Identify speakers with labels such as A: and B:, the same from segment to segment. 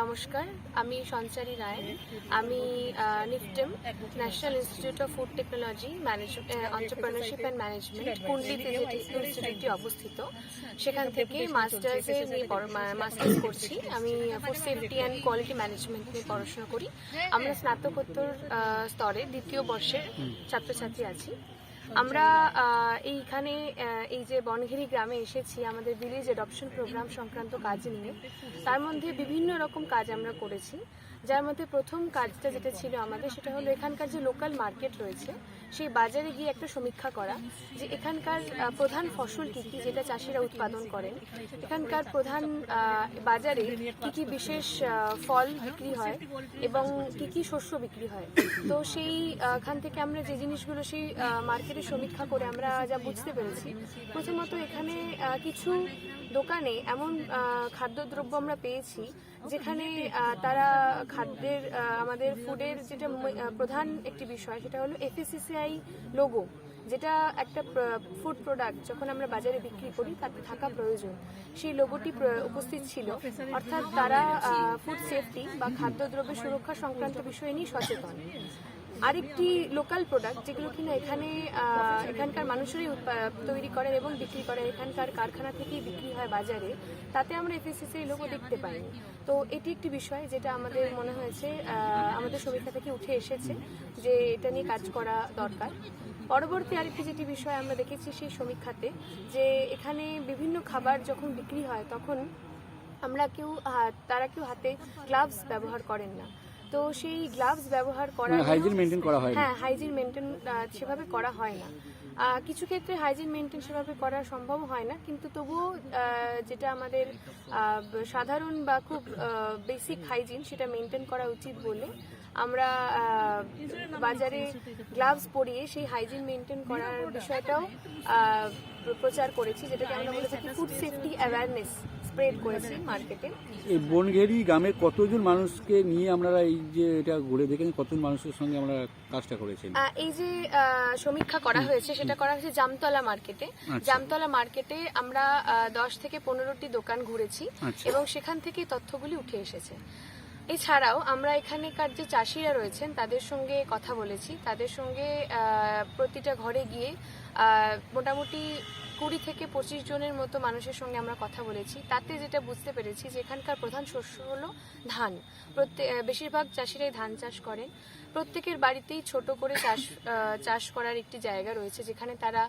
A: নমস্কার, আমি সঞ্চারী রায়। আমি NIFTEM national institute of food technology entrepreneurship and management কুন্ডলিতে ইনস্টিটিউটটি অবস্থিত। সেখান থেকে মাস্টার্সে নিয়ে মাস্টার্স করছি। আমি food safety and quality management নিয়ে পড়াশোনা করি। আমরা স্নাতকোত্তর স্তরে দ্বিতীয় বর্ষের ছাত্রছাত্রী আছি। আমরা এইখানে এই যে বনঘেরি গ্রামে এসেছি আমাদের ভিলেজ অ্যাডপশন প্রোগ্রাম সংক্রান্ত কাজ নিয়ে। তার মধ্যে বিভিন্ন রকম কাজ আমরা করেছি। যার মধ্যে প্রথম কাজটা যেটা ছিল আমাদের সেটা হলো এখানকার যে লোকাল মার্কেট রয়েছে সেই বাজারে গিয়ে একটা সমীক্ষা করা যে এখানকার প্রধান ফসল কী কী যেটা চাষিরা উৎপাদন করেন। এখানকার প্রধান বাজারে কি কি বিশেষ ফল বিক্রি হয় এবং কি কি শস্য বিক্রি হয়। তো সেই আহ, খান থেকে আমরা যে জিনিসগুলো সেই মার্কেটে সমীক্ষা করে আমরা যা বুঝতে পেরেছি। প্রথমত এখানে কিছু দোকানে এমন খাদ্যদ্রব্য আমরা পেয়েছি যেখানে তারা খাদ্যের আমাদের ফুডের যেটা প্রধান একটি বিষয় সেটা হলো এফএসিসিআই লোগো যেটা একটা ফুড প্রোডাক্ট যখন আমরা বাজারে বিক্রি করি তাতে থাকা প্রয়োজন। সেই লোগোটি উপস্থিত ছিল। অর্থাৎ তারা ফুড সেফটি বা খাদ্যদ্রব্য সুরক্ষা সংক্রান্ত বিষয় নিয়ে সচেতন। আরেকটি লোকাল প্রোডাক্ট যেগুলো কিনা এখানে এখানকার মানুষেরই তৈরি করেন এবং বিক্রি করে এখানকার কারখানা থেকেই বিক্রি হয় বাজারে। তাতে আমরা এফএসিসি লোগো দেখতে পাইনি তো এটি একটি বিষয় যেটা আমাদের মনে হয়েছে আমাদের সমীক্ষা থেকে উঠে এসেছে যে এটা নিয়ে কাজ করা দরকার। পরবর্তী আরেকটি যেটি বিষয় আমরা দেখেছি সেই সমীক্ষাতে যে এখানে বিভিন্ন খাবার যখন বিক্রি হয়, তখন আমরা কেউ তারা কেউ হাতে গ্লাভস ব্যবহার করেন না। তো সেই গ্লাভস ব্যবহার করা
B: মানে hygiene maintain করা হয়
A: হ্যাঁ হাইজিন মেনটেন সেভাবে করা হয় না। কিছু ক্ষেত্রে হাইজিন মেনটেন সেভাবে করা সম্ভব হয় না কিন্তু তবুও যেটা আমাদের সাধারণ বা খুব বেসিক হাইজিন সেটা মেনটেন করা উচিত বলে আমরা বাজারে গ্লাভস পরিয়ে সেই হাইজিন মেনটেন করার বিষয়টাও প্রচার করেছি যেটাকে আমরা বলে থাকি ফুড সেফটি অ্যাওয়ারনেস স্প্রেড করেছি মার্কেটে
B: এই বনঘেরি গ্রামের কতজন মানুষকে নিয়ে আপনারা এই যে এটা ঘুরে দেখেন কতজন মানুষের সঙ্গে আমরা কাজটা করেছেন
A: এই যে সমীক্ষা করা হয়েছে সেটা করা হয়েছে জামতলা মার্কেটে
B: আচ্ছা।
A: জামতলা মার্কেটে আমরা দশ থেকে পনেরোটি দোকান ঘুরেছি
B: আচ্ছা।
A: এবং সেখান থেকেই তথ্যগুলি উঠে এসেছে। এছাড়াও আমরা এখানেকার যে চাষিরা রয়েছেন তাদের সঙ্গে কথা বলেছি। তাদের সঙ্গে প্রতিটা ঘরে গিয়ে মোটামুটি কুড়ি থেকে পঁচিশ জনের মতো মানুষের সঙ্গে আমরা কথা বলেছি। তাতে যেটা বুঝতে পেরেছি যে এখানকার প্রধান শস্য হলো ধান। প্রত্যেক বেশিরভাগ চাষিরাই ধান চাষ করেন। প্রত্যেকের বাড়িতেই ছোট করে চাষ চাষ করার একটি জায়গা রয়েছে যেখানে তারা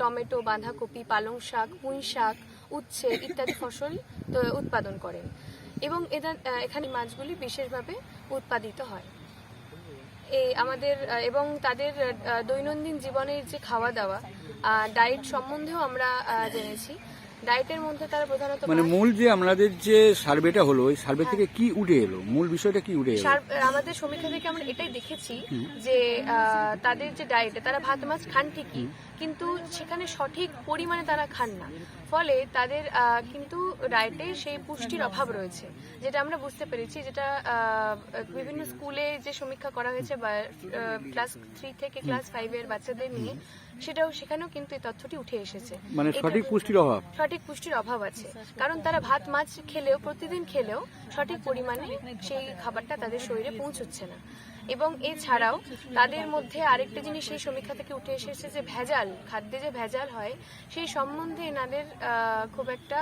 A: টমেটো, বাঁধাকপি, পালং শাক, পুঁই শাক, উচ্ছে ইত্যাদি ফসল উৎপাদন করেন। এবং এদের এখানে মাছগুলি বিশেষভাবে উৎপাদিত হয়। আমাদের এবং তাদের দৈনন্দিন জীবনের যে খাওয়া দাওয়া ডায়েট সম্বন্ধেও আমরা জেনেছি। ডায়েটের মধ্যে তারা প্রধানত
B: মানে মূল যে আপনাদের যে সার্ভেটা হলো ওই সার্ভে থেকে কি উঠে এলো? মূল বিষয়টা কি উঠে এলো?
A: আমাদের সমীক্ষা থেকে আমরা এটাই দেখেছি যে তাদের যে ডায়েটে তারা ভাত মাছ খান ঠিকই কিন্তু সেখানে সঠিক পরিমাণে তারা খান না। ফলে তাদের কিন্তু ডায়েটে সেই পুষ্টির অভাব রয়েছে যেটা আমরা বুঝতে পেরেছি যেটা বিভিন্ন স্কুলে যে সমীক্ষা করা হয়েছে বা ক্লাস থ্রি থেকে ক্লাস ফাইভের বাচ্চাদের নিয়ে সেটাও সেখানেও কিন্তু এই তথ্যটি উঠে এসেছে।
B: মানে সঠিক পুষ্টির অভাব?
A: সঠিক পুষ্টির অভাব আছে। কারণ তারা ভাত মাছ খেলেও প্রতিদিন খেলেও সঠিক পরিমাণে সেই খাবারটা তাদের শরীরে পৌঁছচ্ছে না। এবং এছাড়াও তাদের মধ্যে আরেকটা জিনিস সেই সমীক্ষা থেকে উঠে এসেছে যে ভেজাল খাদ্যে যে ভেজাল হয় সেই সম্বন্ধে এনাদের খুব একটা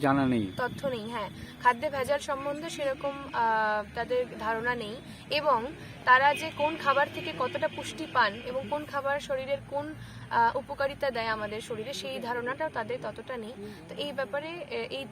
B: জানা নেই।
A: তথ্য নেই হ্যাঁ। খাদ্যে ভেজাল সম্বন্ধে সেরকম তাদের ধারণা নেই এবং তারা যে কোন খাবার থেকে কতটা পুষ্টি পান এবং কোন খাবার শরীরের কোন উপকারিতা দেয় আমাদের শরীরে সেই ধারণাটাও তাদের ততটা নেই। তো এই ব্যাপারে এই